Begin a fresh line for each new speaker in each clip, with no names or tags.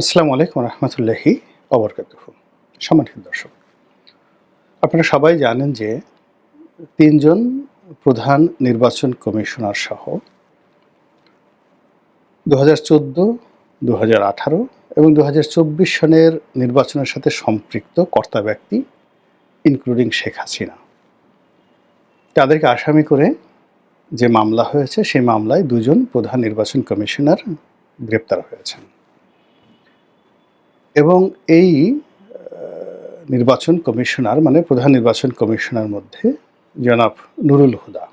আসসালামু আলাইকুম রহমতুল্লাহি অবরকাত সম্মানিত দর্শক, আপনারা সবাই জানেন যে তিনজন প্রধান নির্বাচন কমিশনার সহ দু হাজার চোদ্দ দু হাজার আঠারো এবং দু হাজার চব্বিশ সনের নির্বাচনের সাথে সম্পৃক্ত কর্তা ব্যক্তি ইনক্লুডিং শেখ হাসিনা। তাদেরকে আসামি করে যে মামলা হয়েছে, সেই মামলায় দুজন প্রধান নির্বাচন কমিশনার গ্রেপ্তার হয়েছেন। এবং এই নির্বাচন কমিশনার মানে প্রধান নির্বাচন কমিশনার মধ্যে জনাব নুরুল হুদা,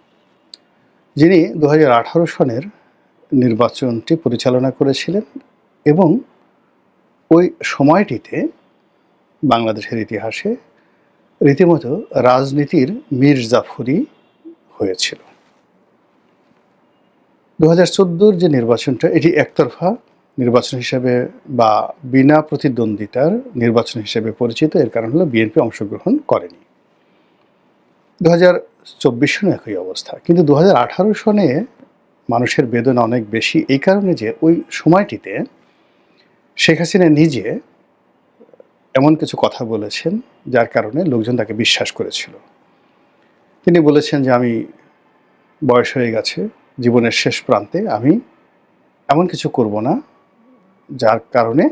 যিনি দু হাজার আঠারো সনের নির্বাচনটি পরিচালনা করেছিলেন এবং ওই সময়টিতে বাংলাদেশের ইতিহাসে রীতিমতো রাজনীতির মীর জাফরি হয়েছিল। দু হাজার যে নির্বাচনটা, এটি একতরফা নির্বাচন হিসেবে বা বিনা প্রতিদ্বন্দ্বিতার নির্বাচন হিসেবে পরিচিত, এর কারণ হলো বিএনপি অংশগ্রহণ করেনি। দু হাজার চব্বিশ সনে একই অবস্থা, কিন্তু দু হাজার আঠারো সনে মানুষের বেদনা অনেক বেশি, এই কারণে যে ওই সময়টিতে শেখ হাসিনা নিজে এমন কিছু কথা বলেছেন, যার কারণে লোকজন তাকে বিশ্বাস করেছিল। তিনি বলেছেন যে, আমি বয়স হয়ে গেছে, জীবনের শেষ প্রান্তে আমি এমন কিছু করব না যার কারণে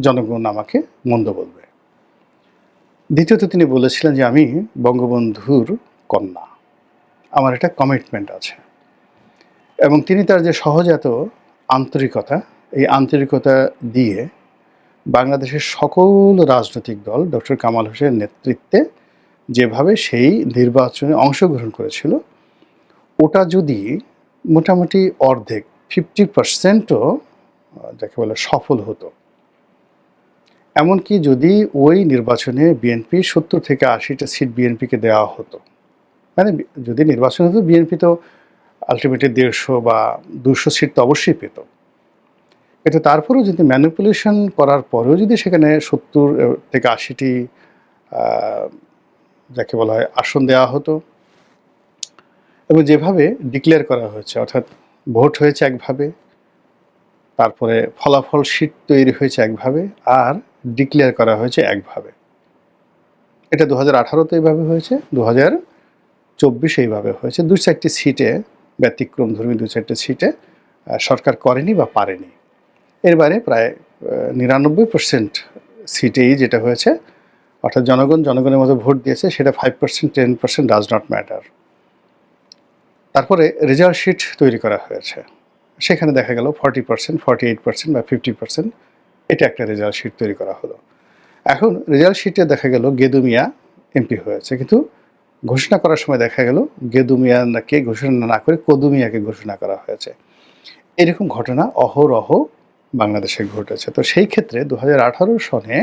জনগণ আমাকে মন্দ বলবে। দ্বিতীয়ত তিনি বলেছিলেন যে আমি বঙ্গবন্ধুর কন্যা। আমার একটা কমিটমেন্ট আছে। এবং তিনি তার যে সহজাত আন্তরিকতা, এই আন্তরিকতা দিয়ে বাংলাদেশের সকল রাজনৈতিক দল, ডক্টর কামাল হোসেনের নেতৃত্বে যেভাবে সেই নির্বাচনে অংশগ্রহণ করেছিল, ওটা যদি মোটামুটি অর্ধেক ফিফটি পার্সেন্টও যাকে বলে সফল হতো। এমনকি যদি ওই নির্বাচনে বিএনপি সত্তর থেকে আশিটা সিট বিএনপিকে দেওয়া হতো। মানে যদি নির্বাচন হতো বিএনপি তো আলটিমেটলি দেড়শো বা দুশো সিট তো অবশ্যই পেত। কিন্তু তারপরেও যদি ম্যানিপুলেশন করার পরেও যদি সেখানে সত্তর থেকে আশিটি যাকে বলা হয় আসন দেওয়া হতো, এবং যেভাবে ডিক্লেয়ার করা হয়েছে, অর্থাৎ ভোট হয়েছে একভাবে, তারপরে ফলাফল শীট তৈরি হয়েছে একভাবে আর ডিক্লেয়ার করা হয়েছে একভাবে। এটা দু হাজার আঠারোতে এইভাবে হয়েছে, দু হাজার চব্বিশে এইভাবে হয়েছে। দু চারটি সিটে ব্যতিক্রম ধর্মী দু চারটি সিটে সরকার করেনি বা পারেনি। এরবারে প্রায় নিরানব্বই পার্সেন্ট সিটেই যেটা হয়েছে, অর্থাৎ জনগণ, জনগণের মতো ভোট দিয়েছে, সেটা five percent ten percent does not matter তারপরে রেজাল্ট শিট তৈরি করা হয়েছে। সেখানে দেখা গেল forty percent forty eight percent বা ফিফটি পার্সেন্ট এটা একটা রেজাল্ট শিট তৈরি করা হলো। এখন রেজাল্ট শিটে দেখা গেল গেদুমিয়া এমপি হয়েছে। কিন্তু ঘোষণা করার সময় দেখা গেল গেদুমিয়াকে ঘোষণা না করে কদুমিয়াকে ঘোষণা করা হয়েছে। এরকম ঘটনা অহরহ বাংলাদেশে ঘটেছে। তো সেই ক্ষেত্রে দু হাজার আঠারো সনে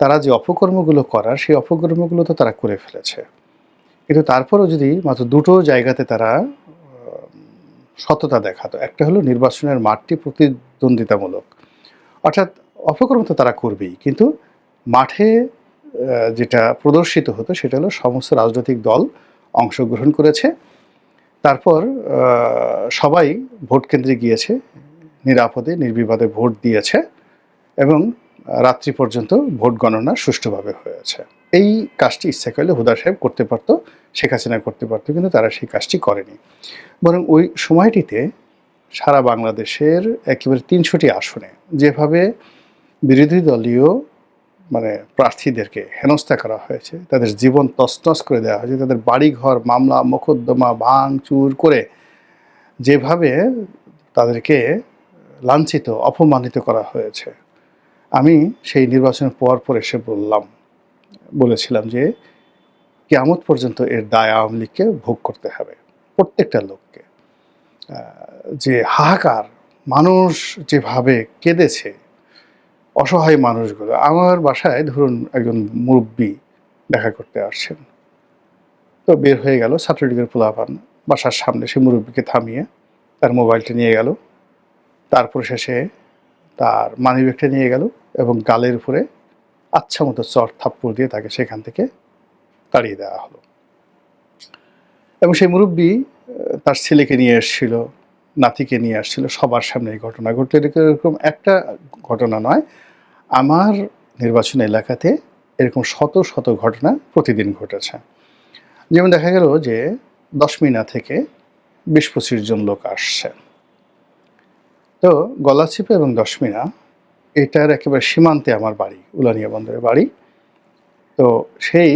তারা যে অপকর্মগুলো করার, সেই অপকর্মগুলো তো তারা করে ফেলেছে। কিন্তু তারপরও যদি মাত্র দুটো জায়গাতে তারা সততা দেখাতো, একটা হলো নির্বাচনের মাঠটি প্রতিদ্বন্দ্বিতামূলক। অর্থাৎ অপকর্ম তো তারা করবেই, কিন্তু মাঠে যেটা প্রদর্শিত হতো সেটা হলো সমস্ত রাজনৈতিক দল অংশগ্রহণ করেছে। তারপর সবাই ভোট কেন্দ্রে গিয়েছে, নিরাপদে, নির্বিবাদে ভোট দিয়েছে এবং রাত্রি পর্যন্ত ভোট গণনা সুষ্ঠুভাবে হয়েছে। এই কাজটি ইচ্ছা করলে হুদা সাহেব করতে পারতো, শেখ হাসিনা করতে পারতো, কিন্তু তারা সেই কাজটি করেনি। বরং ওই সময়টিতে সারা বাংলাদেশের একেবারে তিনশোটি আসনে যেভাবে বিরোধী দলীয় মানে প্রার্থীদেরকে হেনস্থা করা হয়েছে, তাদের জীবন তছনছ করে দেওয়া হয়েছে, তাদের বাড়িঘর, মামলা, মোকদ্দমা ভাঙচুর করে যেভাবে তাদেরকে লাঞ্ছিত, অপমানিত করা হয়েছে। আমি সেই নির্বাচনের পর পর এসে বললাম বলেছিলাম যে কেয়ামত পর্যন্ত এর দায় আওয়ামী লীগকে ভোগ করতে হবে, প্রত্যেকটা লোককে। যে হাহাকার মানুষ যেভাবে কেঁদেছে, অসহায় মানুষগুলো, আমার বাসায় ধরুন একজন মুরব্বী দেখা করতে আসছেন, তো বের হয়ে গেল, ছাত্রলীগের পোলাপান বাসার সামনে, সে মুরব্বীকে থামিয়ে তার মোবাইলটা নিয়ে গেল, তারপর শেষে তার মানিব্যাগটা নিয়ে গেল এবং গালের উপরে আচ্ছা মতো চট থাপ্পড় দিয়ে তাকে সেখান থেকে তাড়িয়ে দেওয়া হলো। এবং সেই মুরব্বী তার ছেলেকে নিয়ে এসেছিল, নাতিকে নিয়ে আসছিল সবার সামনে এই ঘটনা ঘটতে এরকম এরকম একটা ঘটনা নয়। আমার নির্বাচন এলাকাতে এরকম শত শত ঘটনা প্রতিদিন ঘটেছে। যেমন দেখা গেল যে দশ মিনা থেকে বিশ পঁচিশ জন লোক আসছে। তো গলাচিপা এবং দশমিনা এটার একেবারে সীমান্তে আমার বাড়ি, উলানিয়া বন্দরের বাড়ি। তো সেই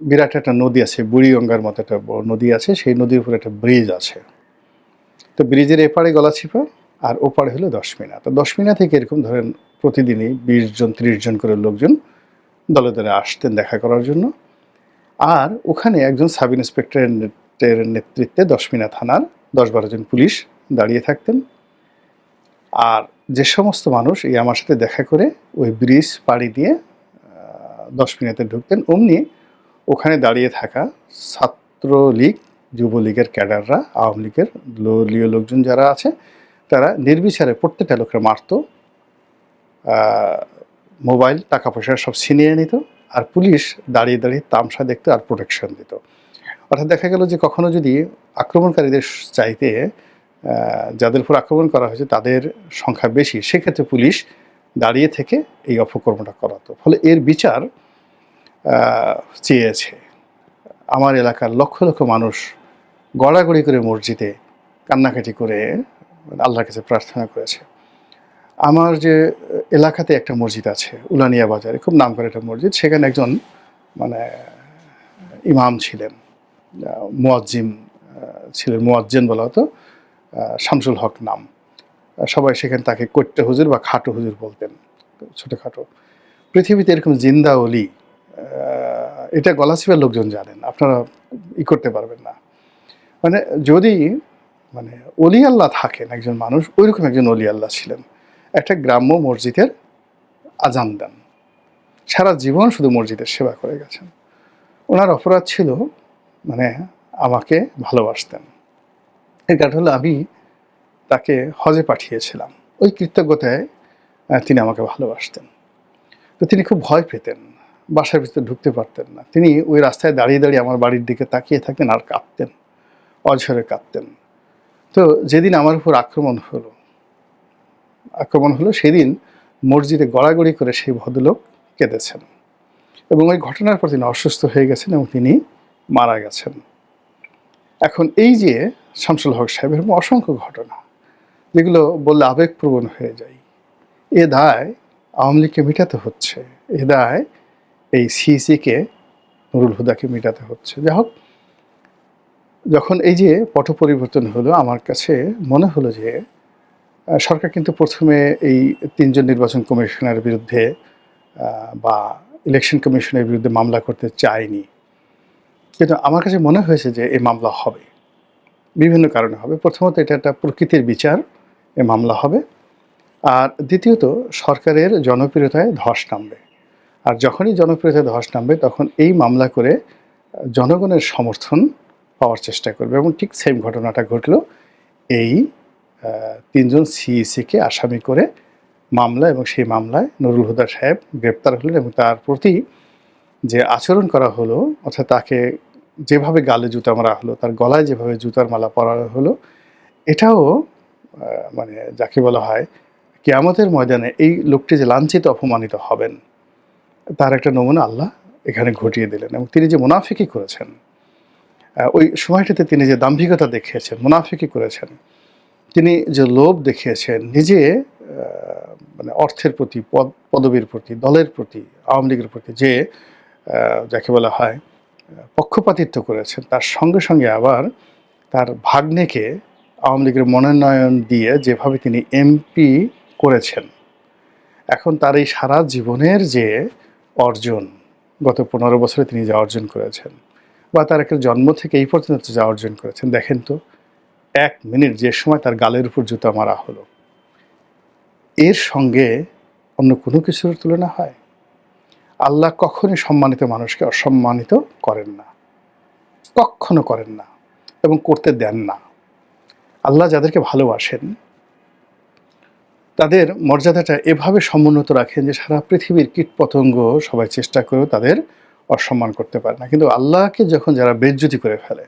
বিরাট একটা নদী আছে, বুড়িগঙ্গার মতো একটা নদী আছে, সেই নদীর উপরে একটা ব্রিজ আছে। তো ব্রিজের এপারে গলাচিপা আর ওপারে হলো দশমিনা তো দশমিনা থেকে এরকম ধরেন প্রতিদিনই বিশ জন, ত্রিশ জন করে লোকজন দলে দলে আসতেন দেখা করার জন্য। আর ওখানে একজন সাব ইন্সপেক্টরের নেতৃত্বে দশমিনা থানার দশ বারো জন পুলিশ দাঁড়িয়ে থাকতেন। আর যে সমস্ত মানুষ এই আমার সাথে দেখা করে ওই ব্রিজ পাড়ি দিয়ে দশ মিনিটে ঢুকতেন, অমনি ওখানে দাঁড়িয়ে থাকা ছাত্রলীগ, যুবলীগের ক্যাডাররা, আওয়ামী লীগের দলীয় লোকজন যারা আছে, তারা নির্বিচারে প্রত্যেকটা লোকের মারত মোবাইল, টাকা পয়সা সব ছিনিয়ে নিত আর পুলিশ দাঁড়িয়ে দাঁড়িয়ে তামসা দেখতো আর প্রোটেকশন দিত। অর্থাৎ দেখা গেল যে কখনো যদি আক্রমণকারীদের চাইতে যাদের উপর আক্রমণ করা হয়েছে, তাদের সংখ্যা বেশি। সেক্ষেত্রে পুলিশ দাঁড়িয়ে থেকে এই অপকর্মটা করাতো। ফলে এর বিচার চেয়েছে। আমার এলাকার লক্ষ লক্ষ মানুষ গড়াগড়ি করে মসজিদে কান্নাকাটি করে আল্লাহর কাছে প্রার্থনা করেছে। আমার যে এলাকাতে একটা মসজিদ আছে, উলানিয়া বাজারে, খুব নাম করে একটা মসজিদ। সেখানে একজন মানে ইমাম ছিলেন মুয়াজ্জিম ছিলেন, মুয়াজ্জেন বলা হতো। শামসুল হক নাম। সবাই সেখানে তাকে কট্টে হুজুর বা খাটো হুজুর বলতেন, ছোটোখাটো। পৃথিবীতে এরকম জিন্দা অলি এটা গলাচিপের লোকজন জানেন, আপনারা ই করতে পারবেন না। মানে যদি মানে অলি আল্লাহ থাকেন, একজন মানুষ, ওইরকম একজন অলি আল্লাহ ছিলেন। একটা গ্রাম্য মসজিদের আজান দেন। সারা জীবন শুধু মসজিদের সেবা করে গেছেন। ওনার অপরাধ ছিল মানে আমাকে ভালোবাসতেন। এর কারণ হলো আমি তাকে হজে পাঠিয়েছিলাম। ওই কৃতজ্ঞতায় তিনি আমাকে ভালোবাসতেন। তো তিনি খুব ভয় পেতেন, বাসার ভিতরে ঢুকতে পারতেন না। তিনি ওই রাস্তায় দাঁড়িয়ে দাঁড়িয়ে আমার বাড়ির দিকে তাকিয়ে থাকতেন আর কাঁদতেন অঝরে কাঁদতেন তো যেদিন আমার উপর আক্রমণ হলো আক্রমণ হলো সেদিন মসজিদে গড়াগড়ি করে সেই ভদ্রলোক কেঁদেছেন। এবং ওই ঘটনার পর তিনি অসুস্থ হয়ে গেছেন এবং তিনি মারা গেছেন। এখন এই যে শামসুল হক সাহেবের অসংখ্য ঘটনা, যেগুলো বললে আবেগপ্রবণ হয়ে যায়। এ দায় আওয়ামী লীগকে মেটাতে হচ্ছে। এ দায় এই সিসিকে নুরুল হুদাকে মেটাতে হচ্ছে। যাই হোক, যখন এই যে পট পরিবর্তন হলো, আমার কাছে মনে হলো যে সরকার কিন্তু প্রথমে এই তিনজন নির্বাচন কমিশনের বিরুদ্ধে বা ইলেকশন কমিশনের বিরুদ্ধে মামলা করতে চায়নি। কিন্তু আমার কাছে মনে হয়েছে যে এই মামলা হবে। বিভিন্ন কারণে হবে। প্রথমত এটা একটা প্রকৃতির বিচার, এ মামলা হবে। আর দ্বিতীয়ত, সরকারের জনপ্রিয়তায় ধস নামবে। আর যখনই জনপ্রিয়তায় ধস নামবে, তখন এই মামলা করে জনগণের সমর্থন পাওয়ার চেষ্টা করবে। এবং ঠিক সেম ঘটনাটা ঘটল এই তিনজন সিইসিকে আসামি করে মামলা এবং সেই মামলায় নুরুল হুদা সাহেব গ্রেপ্তার হলেন এবং তার প্রতি যে আচরণ করা হলো, অর্থাৎ তাকে যেভাবে গালে জুতা মারা হলো, তার গলায় যেভাবে জুতার মালা পরানো হলো, এটাও মানে যাকে বলা হয় কেয়ামতের ময়দানে এই লোকটি যে লাঞ্ছিত, অপমানিত হবেন, তার একটা নমুনা আল্লাহ এখানে ঘটিয়ে দিলেন এবং তিনি যে মুনাফিকি করেছেন ওই সময়টাতে তিনি যে দাম্ভিকতা দেখিয়েছেন, মুনাফিকি করেছেন, তিনি যে লোভ দেখিয়েছেন, নিজে মানে অর্থের প্রতি, পদ, পদবীর প্রতি, দলের প্রতি, আওয়ামী লীগের প্রতি যে যাকে বলা হয়, পক্ষপাতিত্ব করেছেন। তার সঙ্গে সঙ্গে আবার তার ভাগ্নেকে আওয়ামী লীগের মনোনয়ন দিয়ে যেভাবে তিনি এমপি করেছেন, এখন তার এই সারা জীবনের যে অর্জন, গত পনেরো বছরে তিনি যা অর্জন করেছেন বা তার একটা জন্ম থেকে এই পর্যন্ত যা অর্জন করেছেন, দেখেন তো, এক মিনিট যে সময় তার গালের উপর জুতা মারা হলো। এর সঙ্গে অন্য কোনো কিছুর তুলনা হয়? আল্লাহ কখনই সম্মানিত মানুষকে অসম্মানিত করেন না। কখনো করেন না এবং করতে দেন না। আল্লাহ যাদেরকে ভালোবাসেন, তাদের মর্যাদাটা এভাবে সমুন্নত রাখেন যে সারা পৃথিবীর কীটপতঙ্গ সবাই চেষ্টা করেও তাদের অসম্মান করতে পারে না। কিন্তু আল্লাহকে যখন যারা বেজ্জুতি করে ফেলে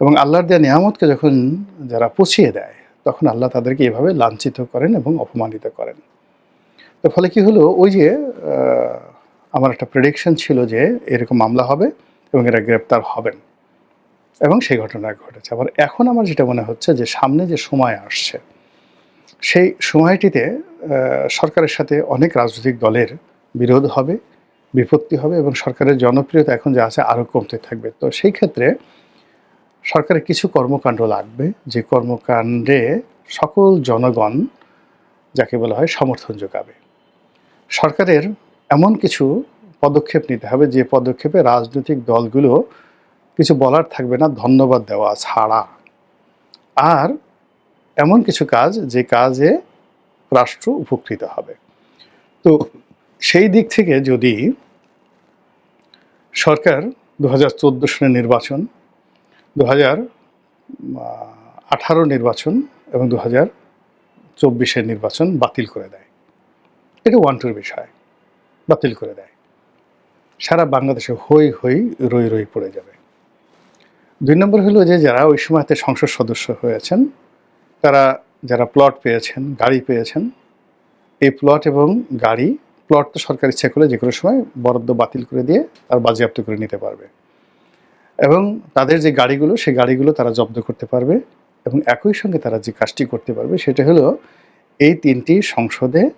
এবং আল্লাহর দেওয়া নিয়ামতকে যখন যারা পুষিয়ে দেয়, তখন আল্লাহ তাদেরকে এভাবে লাঞ্ছিত করেন এবং অপমানিত করেন। তো ফলে কি হলো? ওই যে আমার একটা প্রেডিকশন ছিল যে এরকম মামলা হবে এবং এরা গ্রেপ্তার হবেন এবং সেই ঘটনা ঘটেছে। আবার এখন আমার যেটা মনে হচ্ছে যে সামনে যে সময় আসছে, সেই সময়টিতে সরকারের সাথে অনেক রাজনৈতিক দলের বিরোধ হবে, বিপত্তি হবে এবং সরকারের জনপ্রিয়তা এখন যা আছে আরও কমতে থাকবে। তো সেই ক্ষেত্রে সরকারের কিছু কর্মকাণ্ড লাগবে, যে কর্মকাণ্ডে সকল জনগণ, যাকে বলা হয় সমর্থন যোগাবে। সরকারের এমন কিছু পদক্ষেপ নিতে হবে, যে পদক্ষেপে রাজনৈতিক দলগুলো কিছু বলার থাকবে না, ধন্যবাদ দেওয়া ছাড়া। আর এমন কিছু কাজ, যে কাজে রাষ্ট্র উপকৃত হবে। তো সেই দিক থেকে যদি সরকার দু হাজার চোদ্দ সালের নির্বাচন দু হাজার আঠারো নির্বাচন এবং দু হাজার চব্বিশের নির্বাচন বাতিল করে দেয়। এটা ওয়ান টুর বিষয়। বাতিল করে দেয়। সারা বাংলাদেশে হই হই রই রই পড়ে যাবে। দুই নম্বর হলো যে, যারা ওই সময়তে সংসদ সদস্য হয়েছেন, তারা যারা প্লট পেয়েছেন, গাড়ি পেয়েছেন, এই প্লট এবং গাড়ি প্লট তো সরকার ইচ্ছা করলে যে কোনো সময় বরাদ্দ বাতিল করে দিয়ে তার বাজেয়াপ্ত করে নিতে পারবে। এবং তাদের যে গাড়িগুলো, সেই গাড়িগুলো তারা জব্দ করতে পারবে এবং একই সঙ্গে তারা যে কাজটি করতে পারবে, সেটা হলো এই তিনটি সংসদে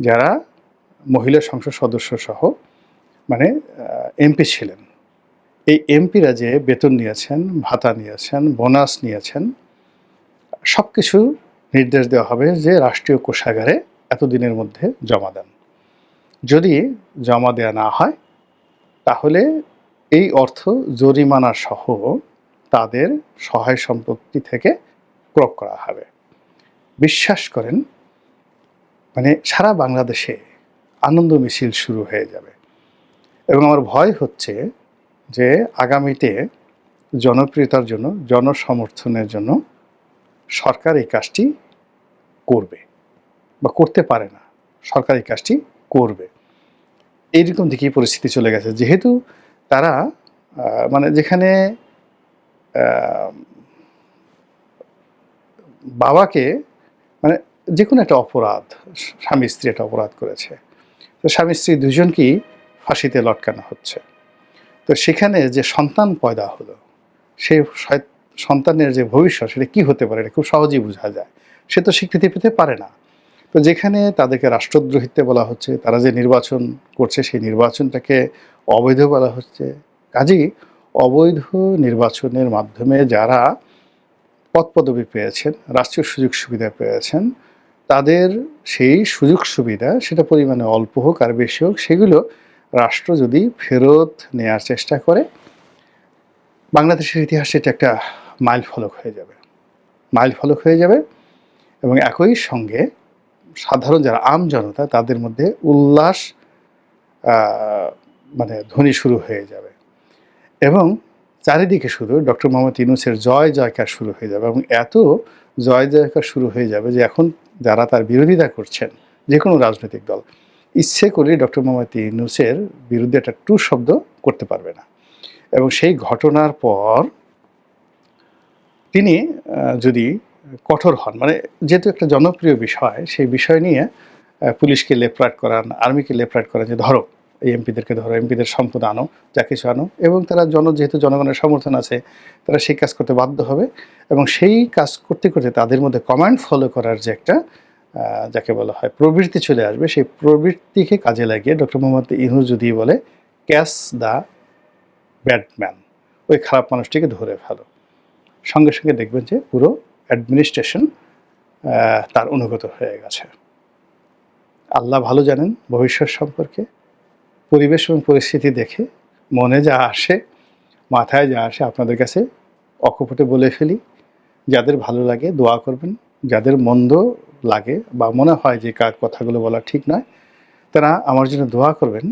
যারা মহিলা সংসদ সদস্য সহ মানে এমপি ছিলেন। এই এমপিরা যে বেতন নিয়েছেন, ভাতা নিয়েছেন, বোনাস নিয়েছেন সব কিছু নির্দেশ দেওয়া হবে যে রাষ্ট্রীয় কোষাগারে এতদিনের মধ্যে জমা দেন। যদি জমা দেওয়া না হয়, তাহলে এই অর্থ জরিমানা সহ তাদের সহায় সম্পত্তি থেকে ক্রয় করা হবে। বিশ্বাস করেন মানে সারা বাংলাদেশে আনন্দ মিছিল শুরু হয়ে যাবে। এবং আমার ভয় হচ্ছে যে আগামীতে জনপ্রিয়তার জন্য, জনসমর্থনের জন্য সরকার এই কাজটি করবে বা করতে পারে না। সরকার এই কাজটি করবে। এইরকম দিকেই পরিস্থিতি চলে গেছে। যেহেতু তারা মানে যেখানে বাবাকে মানে যে কোনো একটা অপরাধ, স্বামী স্ত্রী একটা অপরাধ করেছে। তো স্বামী স্ত্রী দুজনকেই ফাঁসিতে লটকানো হচ্ছে। তো সেখানে যে সন্তান পয়দা হলো, সেই সন্তানের যে ভবিষ্যৎ, সেটা কি হতে পারে? এটা খুব সহজেই বোঝা যায়। সে তো স্বীকৃতি পেতে পারে না। তো যেখানে তাদেরকে রাষ্ট্রদ্রোহিত্বে বলা হচ্ছে, তারা যে নির্বাচন করছে, সেই নির্বাচনটাকে অবৈধ বলা হচ্ছে। কাজেই অবৈধ নির্বাচনের মাধ্যমে যারা পদ পদবি পেয়েছেন, রাষ্ট্রীয় সুযোগ সুবিধা পেয়েছেন তাদের সেই সুযোগ সুবিধা, সেটা পরিমাণে অল্প হোক আর বেশি হোক, সেগুলো রাষ্ট্র যদি ফেরত নেওয়ার চেষ্টা করে, বাংলাদেশের ইতিহাসে এটা একটা মাইল ফলক হয়ে যাবে। মাইল ফলক হয়ে যাবে এবং একই সঙ্গে সাধারণ যারা আম জনতা, তাদের মধ্যে উল্লাস মানে ধ্বনি শুরু হয়ে যাবে এবং চারিদিকে শুধু ডক্টর মোহাম্মদ ইউনুসের জয় জয়কার শুরু হয়ে যাবে এবং এত জয় জয়কার শুরু হয়ে যাবে যে এখন যারা তার বিরোধিতা করছেন যে কোনো রাজনৈতিক দল, ইচ্ছে করে ডক্টর মোহাম্মদ ইউনুসের বিরুদ্ধে একটা টু শব্দ করতে পারবে না। এবং সেই ঘটনার পর তিনি যদি কঠোর হন মানে যেহেতু একটা জনপ্রিয় বিষয়, সেই বিষয় নিয়ে পুলিশকে লেফরাইট করান, আর্মিকে লেফরাইট করান, যে ধরো এই এমপিদেরকে ধরো, এমপিদের সম্পদ আনো, যা কিছু আনো, এবং তারা জন, যেহেতু জনগণের সমর্থন আছে, তারা সেই কাজ করতে বাধ্য হবে, এবং সেই কাজ করতে করতে তাদের মধ্যে কমান্ড ফলো করার যে একটা যাকে বলা হয় প্রবৃত্তি চলে আসবে, সেই প্রবৃত্তিকে কাজে লাগিয়ে ডক্টর মোহাম্মদ ইনুস যদি বলে ক্যাশ দ্য ব্যাডম্যান ওই খারাপ মানুষটিকে ধরে ফেলো। সঙ্গে সঙ্গে দেখবেন যে পুরো অ্যাডমিনিস্ট্রেশন তার অনুগত হয়ে গেছে। আল্লাহ ভালো জানেন ভবিষ্যৎ সম্পর্কে। পরিবেশ এবং পরিস্থিতি দেখে মনে যা আসে, মাথায় যা আসে আপনাদের কাছে অকপটে বলে ফেলি। যাদের ভালো লাগে দোয়া করবেন, যাদের মন্দ লাগে বা মনে হয় যে কার কথাগুলো বলা ঠিক নয়, তারা আমার জন্য দোয়া করবেন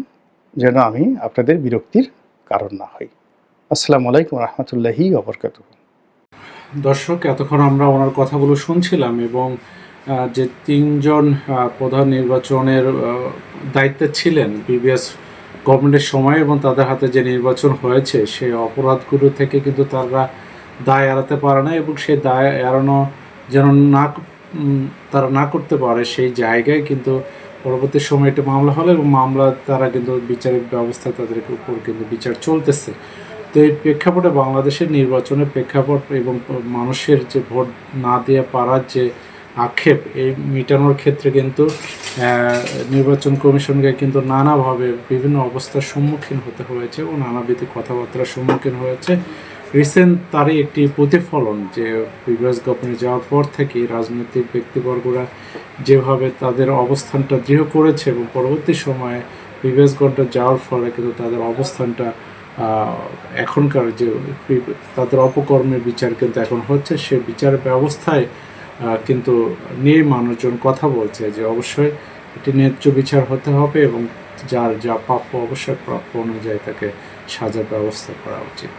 যেন আমি আপনাদের বিরক্তির কারণ না হই। আসসালামু আলাইকুম রহমতুল্লাহি অবরকাত
দর্শক, এতক্ষণ আমরা ওনার কথাগুলো শুনছিলাম এবং যে তিনজন প্রধান নির্বাচনের দায়িত্বে ছিলেন, প্রিভিয়াস গভর্নমেন্টের সময় এবং তাদের হাতে যে নির্বাচন হয়েছে, সেই অপরাধগুলো থেকে কিন্তু তারা দায় এড়াতে পারে না এবং সেই দায় এড়ানো যেন না তারা না করতে পারে সেই জায়গায় কিন্তু পরবর্তী সময়ে একটি মামলা হলো এবং মামলা তারা কিন্তু বিচারিক ব্যবস্থা তাদের উপর কিন্তু বিচার চলতেছে। তো এই প্রেক্ষাপটে বাংলাদেশের নির্বাচনের প্রেক্ষাপট এবং মানুষের যে ভোট না দিয়ে পারার যে আক্ষেপ। এই মেটানোর ক্ষেত্রে কিন্তু নির্বাচন কমিশনকে কিন্তু নানাভাবে বিভিন্ন অবস্থার সম্মুখীন হতে হয়েছে এবং নানাবিধ কথাবার্তার সম্মুখীন হয়েছে। রিসেন্ট তারই একটি প্রতিফলন যে প্রিভিয়াস গভর্নমেন্ট যাওয়ার পর থেকে রাজনৈতিক ব্যক্তিবর্গরা যেভাবে তাদের অবস্থানটা দৃঢ় করেছে এবং পরবর্তী সময়ে প্রিভিয়াস গভর্নমেন্ট যাওয়ার ফলে কিন্তু তাদের অবস্থানটা এখনকার যে তাদের অপকর্মের বিচার কিন্তু এখন হচ্ছে, সে বিচার ব্যবস্থায় কিন্তু নিয়ে মানুষজন কথা বলছে যে অবশ্যই এটি ন্যায্য বিচার হতে হবে এবং যার যা প্রাপ্য অবশ্যই প্রাপ্য অনুযায়ী তাকে সাজার ব্যবস্থা করা উচিত।